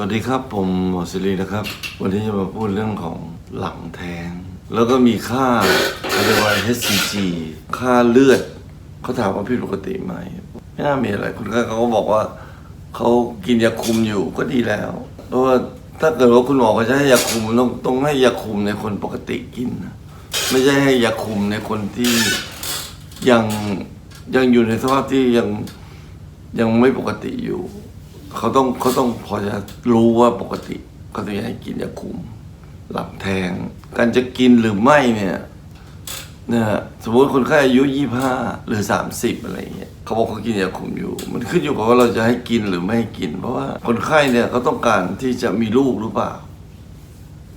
สวัสดีครับ ผมหมอสิรินะครับ วันนี้จะมาพูดเรื่องของหลังแท้ง แล้วก็มีค่าเรียกว่า HCG ค่าเลือดเขาถามว่าผิดปกติไหม ไม่น่ามีอะไรคุณไข้เขาก็บอกว่าเขากินยาคุมอยู่ก็ดีแล้ว เพราะว่าถ้าเกิดว่าคุณหมอเขาจะให้ยาคุมต้องต้องให้ยาคุมในคนปกติกินนะไม่ใช่ให้ยาคุมในคนที่ยังยังอยู่ในสภาพที่ยังยังไม่ปกติอยู่ เขาต้องเขาต้องพอจะรู้ว่าปกติเขาถึงจะให้กินยาคุม หลับแทง การจะกินหรือไม่เนี่ยนะฮะสมมติคนไข้อายุยี่ห้าหรือสามสิบอะไรเงี้ยเขาบอกเขากินยาคุมอยู่ มันขึ้นอยู่กับว่าเราจะให้กินหรือไม่ให้กิน เพราะว่าคนไข้เนี่ยเขาต้องการที่จะมีลูกหรือเปล่า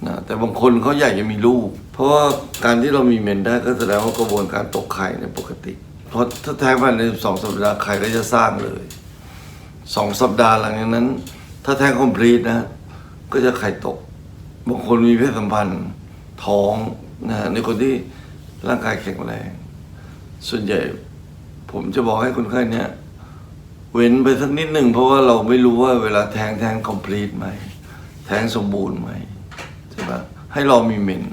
นะแต่บางคนเขาอยากจะมีลูก เพราะว่าการที่เรามีเมนได้ก็แสดงว่ากระบวนการตกไข่ในปกติ เพราะถ้าแท้งภายในสองสัปดาห์ไข่ก็จะสร้างเลย สองสัปดาห์หลังจากนั้น ถ้าแท้งคอมพลีทนะ ก็จะไข่ตก บางคนมีเพศสัมพันธ์ ท้องนะในคนที่ร่างกายแข็งแรง ส่วนใหญ่ ผมจะบอกให้คนไข้เนี่ยเว้นไปสักนิดหนึ่งเพราะว่าเราไม่รู้ว่าเวลาแทงแทงคอมพลีทไหม แทงสมบูรณ์ไหมใช่ปะให้เรามีเมน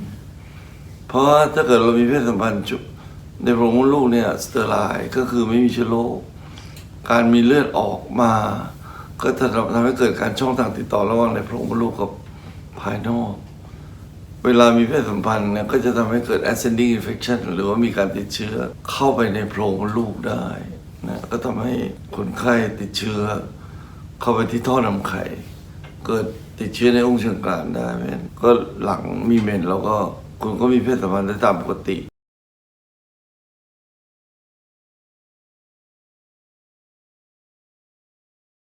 เพราะว่าถ้าเกิดเรามีเพศสัมพันธ์ในโพรงมดลูกเนี่ยสเตอร์ไลน์ก็คือไม่มีเชื้อโรค การมีเลือดออกมา ก็จะทำให้เกิดการช่องทางติดต่อระหว่างในโพรงมดลูกกับภายนอก เวลามีเพศสัมพันธ์เนี่ยก็จะทำให้เกิด ascending infection หรือว่ามีการติดเชื้อเข้าไปในโพรงมดลูกได้นะก็ทำให้คนไข้ติดเชื้อ เข้าไปที่ท่อนำไข่เกิดติดเชื้อในองค์เชิงกรานได้เพราะฉะนั้นก็หลังมีเมนแล้วก็คุณก็มีเพศสัมพันธ์ได้ตามปกติ